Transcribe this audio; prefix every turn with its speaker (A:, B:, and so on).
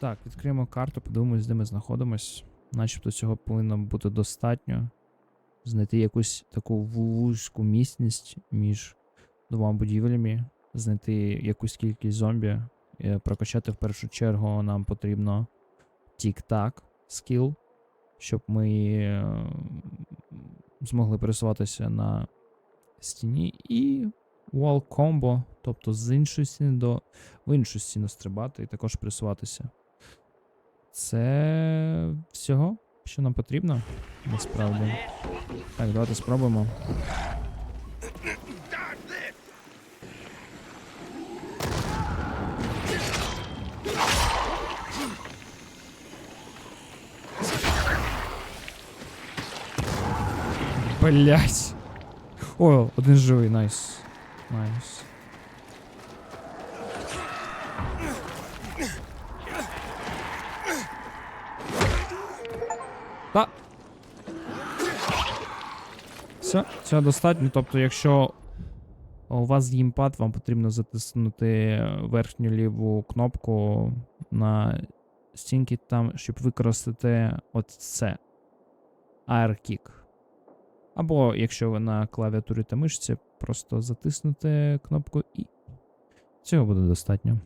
A: Так, відкриємо карту, подивимось, де ми знаходимось. Начебто цього повинно бути достатньо. Знайти якусь таку вузьку місцність між двома будівлями, знайти якусь кількість зомбі. Е, Прокачати в першу чергу нам потрібно тік-так скіл, щоб ми е, змогли пересуватися на стіні. І wall combo, тобто з іншої стіни до в іншу стіну стрибати і також пересуватися. Це всього, що нам потрібно, насправді. Так, давайте спробуємо. Блять. О, один живий, найс. Найс. Та. Все, цього достатньо. Тобто, якщо у вас геймпад, вам потрібно затиснути верхню ліву кнопку на стінки там, щоб використати от це. AirKick. Або якщо ви на клавіатурі та мишці, просто затиснути кнопку і цього буде достатньо.